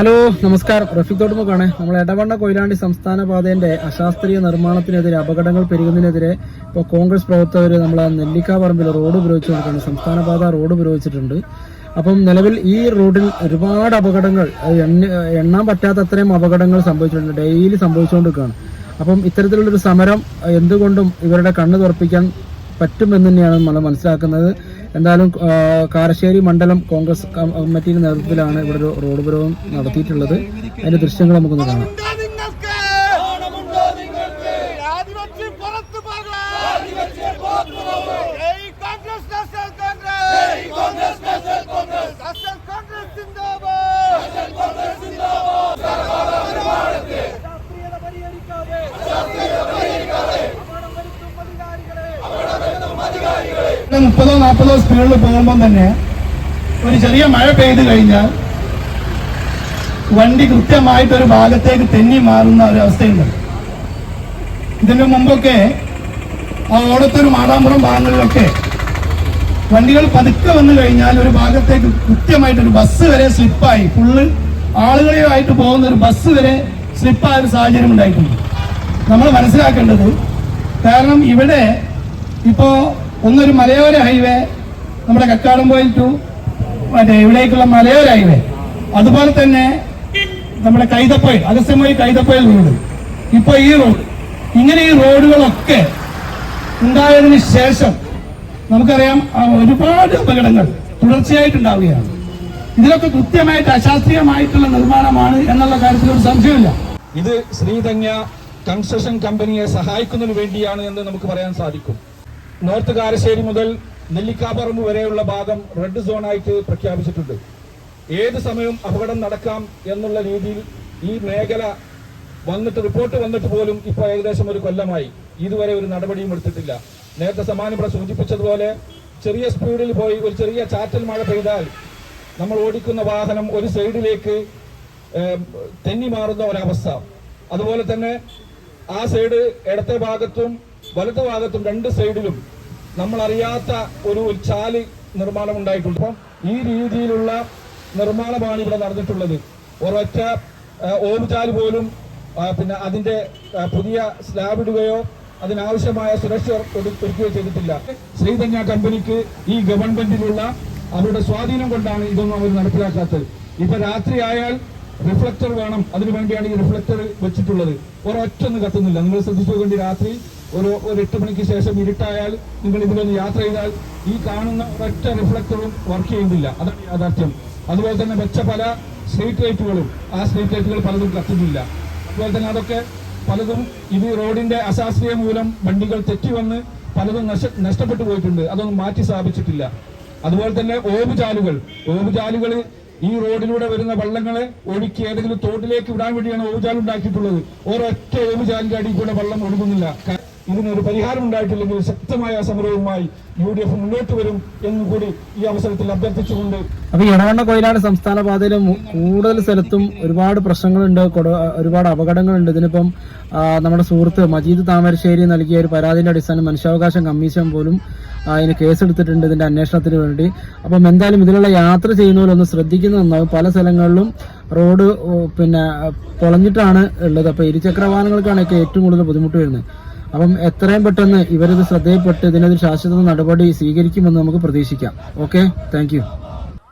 Hello നമസ്കാരം. റഫീഖ് തോട്ടുമുക്കാണ് നമ്മൾ എടവണ്ണ കൊയിലാണ്ടി സംസ്ഥാന പാതയുടെ അശാസ്ത്രീയ നിർമ്മാണത്തിനെതിരെ അപകടങ്ങൾ പെരുകുന്നതിനെതിരെ ഇപ്പോൾ കോൺഗ്രസ് പ്രവർത്തകർ നമ്മളെ നെല്ലിക്കാപറമ്പിൽ റോഡ് ഉപയോഗിച്ചു ഉപയോഗിച്ചുകൊണ്ടിരിക്കുകയാണ് സംസ്ഥാന പാത റോഡ് ഉപയോഗിച്ചിട്ടുണ്ട് അപ്പം നിലവിൽ ഈ റോഡിൽ ഒരുപാട് അപകടങ്ങൾ എണ്ണാൻ പറ്റാത്ത അത്രയും അപകടങ്ങൾ സംഭവിച്ചിട്ടുണ്ട്. ഡെയിലി സംഭവിച്ചുകൊണ്ടിരിക്കുകയാണ്. അപ്പം ഇത്തരത്തിലുള്ളൊരു സമരം എന്തുകൊണ്ടും ഇവരുടെ കണ്ണ് തുറപ്പിക്കാൻ പറ്റുമെന്ന് തന്നെയാണ് നമ്മൾ മനസ്സിലാക്കുന്നത്. എന്തായാലും കാരശ്ശേരി മണ്ഡലം കോൺഗ്രസ് കമ്മിറ്റിയുടെ നേതൃത്വത്തിലാണ് ഇവിടെ ഒരു റോഡ് ഉപരോധം നടത്തിയിട്ടുള്ളത്. അതിന്റെ ദൃശ്യങ്ങൾ നമുക്കൊന്ന് കാണാം. മുപ്പതോ നാൽപ്പതോ സ്പീഡിൽ പോകുമ്പോൾ തന്നെ ഒരു ചെറിയ മഴ പെയ്ത് കഴിഞ്ഞാൽ വണ്ടി കൃത്യമായിട്ട് ഒരു ഭാഗത്തേക്ക് തെന്നി മാറുന്ന ഒരു അവസ്ഥയുണ്ട്. ഇതിന്റെ മുമ്പൊക്കെ ആ ഓടത്തൊരു മാടാമ്പുറം ഭാഗങ്ങളിലൊക്കെ വണ്ടികൾ പതുക്കെ വന്നു കഴിഞ്ഞാൽ ഒരു ഭാഗത്തേക്ക് കൃത്യമായിട്ട് ഒരു ബസ് വരെ സ്ലിപ്പായി. ഫുള്ള് ആളുകളുമായിട്ട് പോകുന്ന ഒരു ബസ് വരെ സ്ലിപ്പായ ഒരു സാഹചര്യം ഉണ്ടായിട്ടുണ്ട്. നമ്മൾ മനസ്സിലാക്കേണ്ടത് കാരണം ഇവിടെ ഇപ്പോ ഒന്നൊരു മലയോര ഹൈവേ നമ്മുടെ കക്കാടംപോയിൽ ടു മറ്റേ ഇവിടേക്കുള്ള മലയോര ഹൈവേ. അതുപോലെ തന്നെ നമ്മുടെ കൈതപ്പൊയിൽ അഗസ്യമായി കൈതപ്പൊയിൽ റോഡ്. ഇപ്പൊ ഈ റോഡ് ഇങ്ങനെ ഈ റോഡുകളൊക്കെ ഉണ്ടായതിനു ശേഷം നമുക്കറിയാം ഒരുപാട് അപകടങ്ങൾ തുടർച്ചയായിട്ടുണ്ടാവുകയാണ്. ഇതിലൊക്കെ കൃത്യമായിട്ട് അശാസ്ത്രീയമായിട്ടുള്ള നിർമ്മാണമാണ് എന്നുള്ള കാര്യത്തിൽ ഒരു സംശയമില്ല ഇത് ശ്രീധന്യ കൺസ്ട്രക്ഷൻ കമ്പനിയെ സഹായിക്കുന്നതിന് വേണ്ടിയാണ് എന്ന് നമുക്ക് പറയാൻ സാധിക്കും. നോർത്ത് കാരശ്ശേരി മുതൽ നെല്ലിക്കാപ്പറമ്പ് വരെയുള്ള ഭാഗം റെഡ് സോണായിട്ട് പ്രഖ്യാപിച്ചിട്ടുണ്ട്. ഏത് സമയവും അപകടം നടക്കാം എന്നുള്ള രീതിയിൽ ഈ മേഖല വന്നിട്ട് റിപ്പോർട്ട് വന്നിട്ട് പോലും ഇപ്പോൾ ഏകദേശം ഒരു കൊല്ലമായി. ഇതുവരെ ഒരു നടപടിയും എടുത്തിട്ടില്ല. നേരത്തെ സമാനം ഇവിടെ സൂചിപ്പിച്ചതുപോലെ ചെറിയ സ്പീഡിൽ പോയി ഒരു ചെറിയ ചാറ്റൽ മഴ പെയ്താൽ നമ്മൾ ഓടിക്കുന്ന വാഹനം ഒരു സൈഡിലേക്ക് തെന്നി മാറുന്ന ഒരവസ്ഥ. അതുപോലെ തന്നെ ആ സൈഡ് ഇടത്തെ ഭാഗത്തും വലത്തെ ഭാഗത്തും രണ്ട് സൈഡിലും നമ്മൾ അറിയാത്ത ഒരു ചാൽ നിർമ്മാണം ഉണ്ടായിട്ടുണ്ട് അപ്പം ഈ രീതിയിലുള്ള നിർമ്മാണമാണ് ഇവിടെ നടന്നിട്ടുള്ളത്. ഒരൊറ്റ ഓം ചാൽ പോലും പിന്നെ അതിന്റെ പുതിയ സ്ലാബ് ഇടുകയോ അതിനാവശ്യമായ സുരക്ഷ ഒരു- ഒരുക്കുകയോ ചെയ്തിട്ടില്ല. ശ്രീധന്യ കമ്പനിക്ക് ഈ ഗവൺമെന്റിലുള്ള അവരുടെ സ്വാധീനം കൊണ്ടാണ് ഇതൊന്നും അവർ നടപ്പിലാക്കാത്തത്. ഇപ്പൊ രാത്രി ആയാൽ റിഫ്ലക്ടർ വേണം. അതിനു വേണ്ടിയാണ് ഈ റിഫ്ലക്ടർ വെച്ചിട്ടുള്ളത്. ഒരൊറ്റ ഒന്ന് കത്തുന്നില്ല. നിങ്ങൾ ശ്രദ്ധിച്ചു വേണ്ടി രാത്രി ഒരു ഒരു എട്ട് മണിക്ക് ശേഷം ഇരുട്ടായാൽ നിങ്ങൾ ഇതിലൊന്ന് യാത്ര ചെയ്താൽ ഈ കാണുന്ന ഒരൊറ്റ റിഫ്ലക്ടറും വർക്ക് ചെയ്യുന്നില്ല. അതാണ് യാഥാർത്ഥ്യം. അതുപോലെ തന്നെ വെച്ച പല സ്ട്രീറ്റ് ലൈറ്റുകളും ആ സ്ട്രീറ്റ് ലൈറ്റുകൾ പലതും കത്തുന്നില്ല അതുപോലെ തന്നെ അതൊക്കെ പലതും ഇത് റോഡിന്റെ അശാസ്ത്രീയ മൂലം വണ്ടികൾ തെറ്റി വന്ന് പലതും നഷ്ടപ്പെട്ടു പോയിട്ടുണ്ട്. അതൊന്നും മാറ്റി സ്ഥാപിച്ചിട്ടില്ല. അതുപോലെ തന്നെ ഓവുചാലുകൾ ഓവുചാലുകൾ ഈ റോഡിലൂടെ വരുന്ന വള്ളങ്ങളെ ഒഴുക്കി ഏതെങ്കിലും തോട്ടിലേക്ക് വിടാൻ വേണ്ടിയാണ് ഓവുചാൽ ഉണ്ടാക്കിയിട്ടുള്ളത് ഒരൊറ്റ ഓവുചാലിന്റെ അടിയിൽ കൂടെ വള്ളം ഒഴുകുന്നില്ല. ഇതിനൊരു പരിഹാരം ഉണ്ടായിട്ടില്ലെങ്കിൽ ശക്തമായ സമരവുമായി യു ഡി എഫ് മുന്നോട്ട് വരും എന്നും കൂടി ഈ അവസരത്തിൽ അഭ്യർത്ഥിച്ചുകൊണ്ട് അപ്പൊ ഇടവണ്ണ കൊയിലാട് സംസ്ഥാന പാതയിൽ കൂടുതൽ സ്ഥലത്തും ഒരുപാട് പ്രശ്നങ്ങളുണ്ട് ഒരുപാട് അപകടങ്ങളുണ്ട്. ഇതിനിപ്പം നമ്മുടെ സുഹൃത്ത് മജീദ് താമരശ്ശേരി നൽകിയ ഒരു പരാതിന്റെ അടിസ്ഥാനം മനുഷ്യാവകാശ കമ്മീഷൻ പോലും അതിന് കേസെടുത്തിട്ടുണ്ട് ഇതിന്റെ അന്വേഷണത്തിന് വേണ്ടി. അപ്പം എന്തായാലും ഇതിലുള്ള യാത്ര ചെയ്യുന്നവരൊന്ന് ശ്രദ്ധിക്കുന്നത് നന്നാവും. പല സ്ഥലങ്ങളിലും റോഡ് പിന്നെ പൊളഞ്ഞിട്ടാണ് ഉള്ളത്. അപ്പൊ ഇരുചക്ര വാഹനങ്ങൾക്കാണ് ഏറ്റവും കൂടുതൽ ബുദ്ധിമുട്ട് വരുന്നത്. അപ്പം എത്രയും പെട്ടെന്ന് ഇവരിത് ശ്രദ്ധയിൽപ്പെട്ട് ഇതിനൊരു ശാശ്വത നടപടി സ്വീകരിക്കുമെന്ന് നമുക്ക് പ്രതീക്ഷിക്കാം. Okay thank